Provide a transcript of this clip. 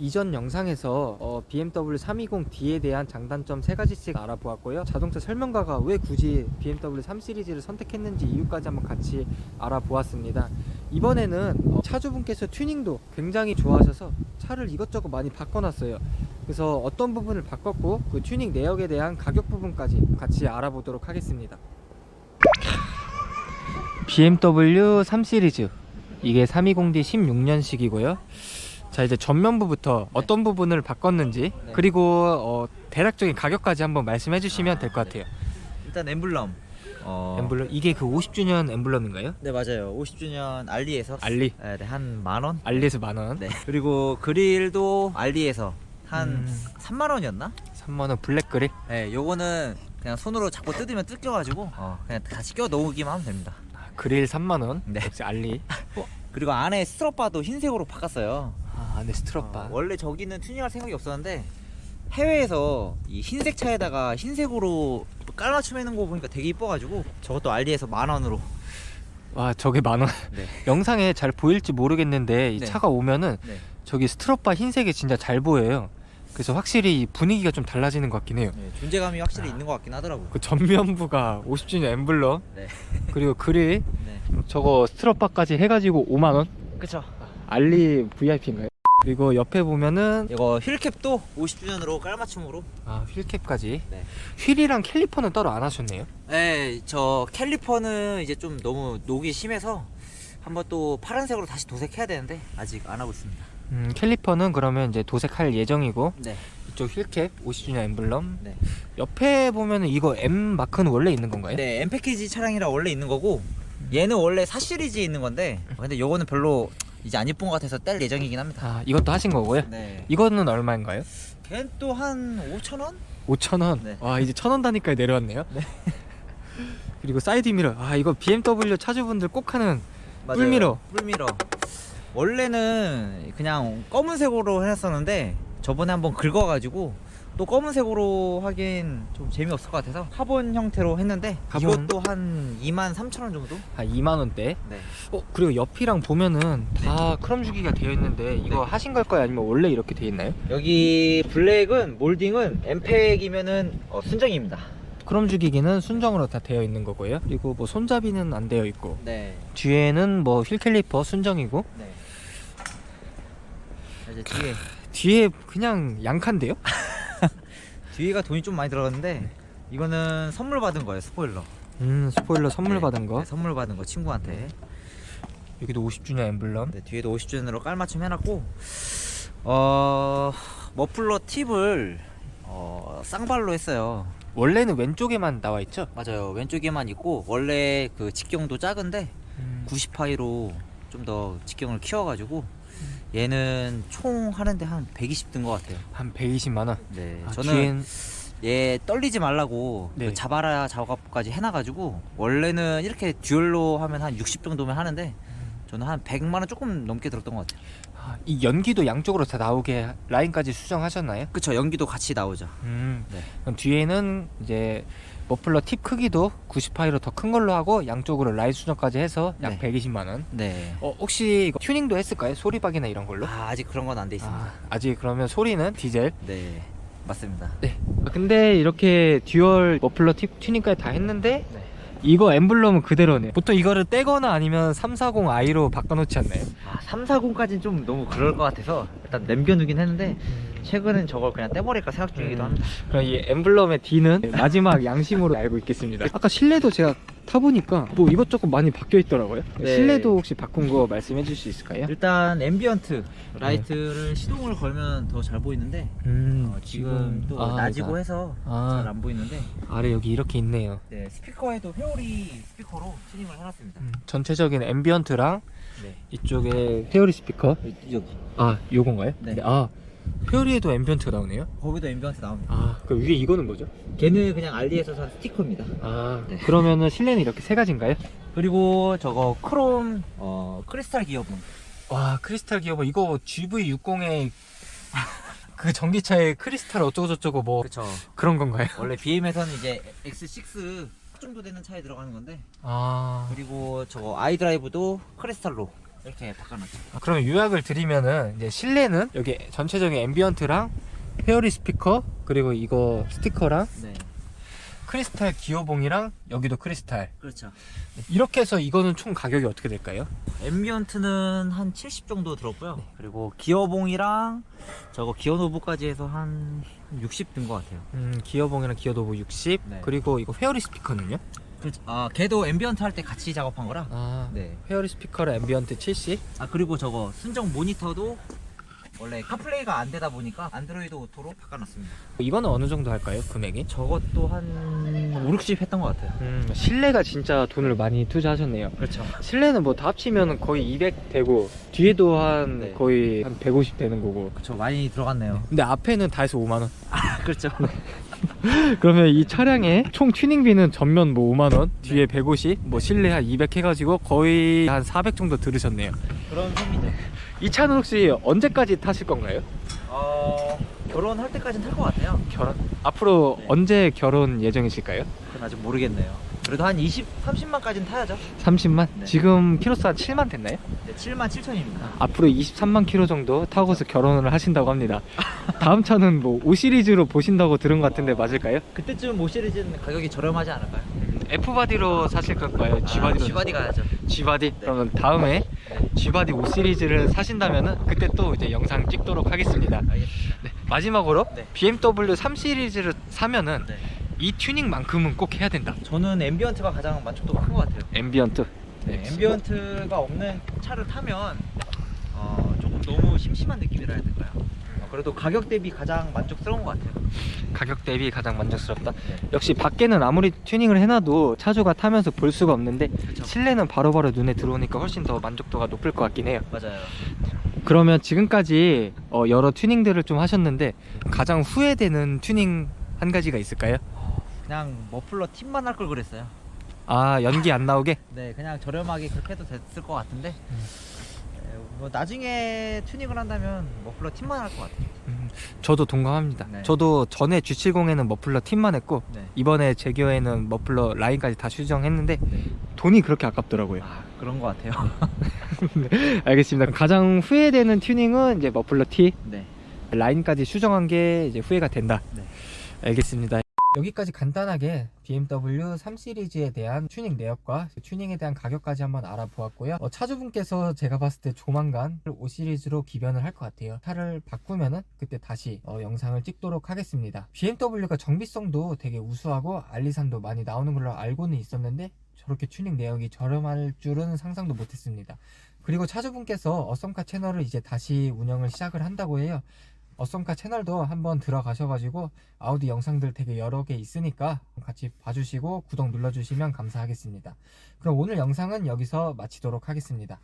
이전 영상에서 어, BMW 320D에 대한 장단점 세 가지씩 알아보았고요. 자동차 설명가가 왜 굳이 BMW 3 시리즈를 선택했는지 이유까지 한번 같이 알아보았습니다. 이번에는 어, 차주분께서 튜닝도 굉장히 좋아하셔서 차를 이것저것 많이 바꿔놨어요. 그래서 어떤 부분을 바꿨고 그 튜닝 내역에 대한 가격 부분까지 같이 알아보도록 하겠습니다. BMW 3 시리즈 이게 320D 16년식이고요. 자 이제 전면부부터 어떤 부분을 바꿨는지 네. 그리고 어, 대략적인 가격까지 한번 말씀해 주시면 아, 될것 네. 같아요. 일단 엠블럼. 어... 엠블럼 이게 그 50주년 엠블럼인가요? 네 맞아요. 50주년 알리에서 알리 네, 네, 한만 원. 알리에서 만 원, 네. 그리고 그릴도 알리에서 한 음. 3만 원이었나? 3만 원 블랙 그릴. 네, 요거는 그냥 손으로 잡고 뜯으면 뜯겨가지고 어, 그냥 다시 껴 넣기만 하면 됩니다. 아, 그릴 3만 원. 네. 역시 알리. 그리고 안에 스트럿바도 흰색으로 바꿨어요. 아, 안에 스트럿바. 어, 원래 저기는 튜닝할 생각이 없었는데 해외에서 이 흰색 차에다가 흰색으로 깔맞춤 해놓은 거 보니까 되게 이뻐가지고 저것도 알리에서 만 원으로. 와 저게 만 원. 네. 영상에 잘 보일지 모르겠는데 이 네. 차가 오면은 네. 저기 스트럿바 흰색이 진짜 잘 보여요. 그래서 확실히 이 분위기가 좀 달라지는 것 같긴 해요. 네, 존재감이 확실히 있는 것 같긴 하더라고요. 그 전면부가 50주년 엠블럼 네. 그리고 그릴 네. 저거 스트럿바까지 해가지고 5만 원. 그쵸. 알리 VIP인가요? 그리고 옆에 보면은 이거 휠캡도 50주년으로 깔맞춤으로. 아 휠캡까지. 네. 휠이랑 캘리퍼는 따로 안 하셨네요. 네, 저 캘리퍼는 이제 좀 너무 녹이 심해서 한번 또 파란색으로 다시 도색해야 되는데 아직 안 하고 있습니다. 음, 캘리퍼는 그러면 이제 도색할 예정이고 네. 이쪽 휠캡 50주년 엠블럼. 네. 옆에 보면은 이거 M 마크는 원래 있는 건가요? 네, M 패키지 차량이라 원래 있는 거고 얘는 원래 4 시리즈에 있는 건데 근데 요거는 별로 이제 안 이쁜 것 같아서 뗄 예정이긴 합니다. 아 이것도 하신 거고요. 네. 이거는 얼마인가요? 걔는 또한 5천 원? 5천 원. 네. 와 이제 천 원 단위까지 내려왔네요. 그리고 사이드 미러. 아 이거 BMW 차주분들 꼭 하는 뿔미러. 뿔미러. 원래는 그냥 검은색으로 해놨었는데 저번에 한번 긁어가지고 또 검은색으로 하긴 좀 재미없을 것 같아서 카본 형태로 했는데 카본. 이것도 한 2만 3천 원 정도? 아 2만 원대. 네. 어 그리고 옆이랑 보면은 다 크롬 주기가 되어 있는데 이거 네. 하신 걸까요? 아니면 원래 이렇게 되어 있나요? 여기 블랙은 몰딩은 엠팩이면은 어, 순정입니다. 크롬 주기기는 순정으로 다 되어 있는 거고요. 그리고 뭐 손잡이는 안 되어 있고 네. 뒤에는 뭐 휠 캘리퍼 순정이고 네. 자, 이제 뒤에 뒤에 그냥 양칸데요? 뒤에가 돈이 좀 많이 들어갔는데 이거는 선물 받은 거예요 스포일러. 음 스포일러 선물 네. 받은 거. 네, 선물 받은 거 친구한테. 여기도 50주년 엠블럼. 네, 뒤에도 50주년으로 깔맞춤 해놨고 어 머플러 팁을 어 쌍발로 했어요. 원래는 왼쪽에만 나와 있죠? 맞아요. 왼쪽에만 있고 원래 그 직경도 작은데 음. 90파이로 좀 더 직경을 키워가지고 얘는 총 하는데 한 120 든 것 같아요. 한 120만 원. 네, 아, 저는 뒤엔 얘 떨리지 말라고 네. 그 잡아라 작업까지 해놔가지고 원래는 이렇게 듀얼로 하면 한 60 정도면 하는데 저는 한 100만 원 조금 넘게 들었던 것 같아요. 아, 이 연기도 양쪽으로 다 나오게 라인까지 수정하셨나요? 그쵸 연기도 같이 나오죠. 음. 네. 그럼 뒤에는 이제 머플러 팁 크기도 90파이로 더 큰 걸로 하고 양쪽으로 라인 수정까지 해서 약 네. 120만 원. 네. 어, 혹시 이거 튜닝도 했을까요? 소리박이나 이런 걸로? 아, 아직 그런 건 안 돼 있습니다. 아, 아직 그러면 소리는 디젤. 네, 맞습니다. 네. 근데 이렇게 듀얼 머플러 팁 튜닝까지 다 했는데 네. 이거 엠블럼은 그대로네. 보통 이거를 떼거나 아니면 340i로 바꿔놓지 않나요? 아, 340까지는 좀 너무 그럴 것 같아서 일단 남겨두긴 했는데 최근엔 저걸 그냥 떼버릴까 생각 중이기도 음. 합니다. 그럼 이 엠블럼의 D는 마지막 양심으로 알고 있겠습니다. 아까 실내도 제가 타보니까 뭐 이것저것 많이 바뀌어 있더라고요. 네. 실내도 혹시 바꾼 거 말씀해 줄 수 있을까요? 일단 앰비언트 라이트를 시동을 걸면 더 잘 보이는데 음, 어, 지금 또 아, 낮이고 이거 해서 아. 잘 안 보이는데 아래 여기 이렇게 있네요. 네, 스피커에도 회오리 스피커로 튜닝을 해놨습니다. 음, 전체적인 앰비언트랑 네. 이쪽에 페어리 스피커. 여기 아, 요건가요? 네. 아, 페어리에도 앰비언트가 나오네요. 거기도 앰비언트 나옵니다. 아, 그 위에 이거는 뭐죠? 걔는 그냥 알리에서 산 스티커입니다. 아, 네. 그러면은 실내는 이렇게 세 가지인가요? 그리고 저거 크롬 어, 크리스탈 기어봉 와, 크리스탈 기어버 이거 GV60의 그 전기차의 크리스탈 어쩌고저쩌고 뭐 그쵸 그런 건가요? 원래 BM에서는 이제 X6 정도 되는 차에 들어가는 건데 아, 그리고 저거 아이드라이브도 크리스탈로 이렇게 바꿔놨죠. 아, 그럼 요약을 드리면은 이제 실내는 여기 전체적인 앰비언트랑 페어리 스피커 그리고 이거 스티커랑 네, 크리스탈 기어봉이랑 여기도 크리스탈 그렇죠. 이렇게 해서 이거는 총 가격이 어떻게 될까요? 앰비언트는 한 70 정도 들었고요. 그리고 기어봉이랑 저거 기어 노브까지 해서 한 60 든 것 같아요. 음, 기어봉이랑 기어도브 60 네. 그리고 이거 페어리 스피커는요? 그렇죠. 아, 걔도 앰비언트 할 때 같이 작업한 거라. 아 네. 페어리 스피커랑 앰비언트 70 아 그리고 저거 순정 모니터도 원래 카플레이가 안 되다 보니까 안드로이드 오토로 바꿔놨습니다. 이거는 어느 정도 할까요 금액이? 저것도 한 5, 60 했던 것 같아요. 음, 실내가 진짜 돈을 많이 투자하셨네요 그렇죠. 실내는 뭐 다 합치면 거의 200 되고 뒤에도 한 네. 거의 한 150 되는 거고 그렇죠. 많이 들어갔네요. 근데 앞에는 다 해서 5만 원 그렇죠. 그러면 이 차량의 총 튜닝비는 전면 뭐 5만 원, 뒤에 150, 뭐 실내 한 200 해가지고 거의 한 400 정도 들으셨네요. 그런 셈이죠. 이 차는 혹시 언제까지 타실 건가요? 어 결혼할 때까지는 탈것 같아요. 결혼 앞으로 네. 언제 결혼 예정이실까요? 그건 아직 모르겠네요. 그래도 한 20, 30만까지는 타야죠. 30만? 네. 지금 키로수 한 7만 됐나요? 네, 7만 7천입니다. 앞으로 23만 키로 정도 타고서 결혼을 하신다고 합니다. 다음 차는 뭐 5 시리즈로 보신다고 들은 것 같은데 맞을까요? 그때쯤 모 시리즈는 가격이 저렴하지 않을까요? F 바디로 사실 건가요? G 바디로? 아, G바디 가야죠. G 바디. 네. 그러면 다음에 네. G 바디 5 시리즈를 사신다면은 그때 또 이제 영상 찍도록 하겠습니다. 알겠습니다. 네, 마지막으로 네. BMW 3 시리즈를 사면은 네. 이 튜닝만큼은 꼭 해야 된다. 저는 앰비언트가 가장 만족도가 큰 것 같아요. 앰비언트. 네, 앰비언트가 없는 차를 타면 어, 조금 너무 심심한 느낌이라 해야 될까요? 어, 그래도 가격 대비 가장 만족스러운 것 같아요. 가격 대비 가장 만족스럽다. 네. 역시 밖에는 아무리 튜닝을 해놔도 차주가 타면서 볼 수가 없는데 그렇죠. 실내는 바로바로 눈에 들어오니까 훨씬 더 만족도가 높을 것 같긴 해요. 맞아요. 그러면 지금까지 어, 여러 튜닝들을 좀 하셨는데 가장 후회되는 튜닝 한 가지가 있을까요? 그냥 머플러 팁만 할 걸 그랬어요. 아 연기 안 나오게? 네, 그냥 저렴하게 그렇게 해도 됐을 것 같은데 음. 에, 뭐 나중에 튜닝을 한다면 머플러 팁만 할 것 같아요. 음, 저도 동감합니다. 네. 저도 전에 G70에는 머플러 팁만 했고 네. 이번에 제기어에는 머플러 라인까지 다 수정했는데 네. 돈이 그렇게 아깝더라고요. 아, 그런 것 같아요. 알겠습니다. 가장 후회되는 튜닝은 이제 머플러 T 네. 라인까지 수정한 게 이제 후회가 된다. 네. 알겠습니다. 여기까지 간단하게 BMW 3 시리즈에 대한 튜닝 내역과 튜닝에 대한 가격까지 한번 알아보았고요. 어, 차주분께서 제가 봤을 때 조만간 5 시리즈로 기변을 할 것 같아요. 차를 바꾸면은 그때 다시 어, 영상을 찍도록 하겠습니다. BMW가 정비성도 되게 우수하고 알리산도 많이 나오는 걸로 알고는 있었는데 저렇게 튜닝 내역이 저렴할 줄은 상상도 못했습니다. 그리고 차주분께서 어썸카 채널을 이제 다시 운영을 시작을 한다고 해요. 어썸카 채널도 한번 들어가셔가지고 아우디 영상들 되게 여러 개 있으니까 같이 봐주시고 구독 눌러주시면 감사하겠습니다. 그럼 오늘 영상은 여기서 마치도록 하겠습니다.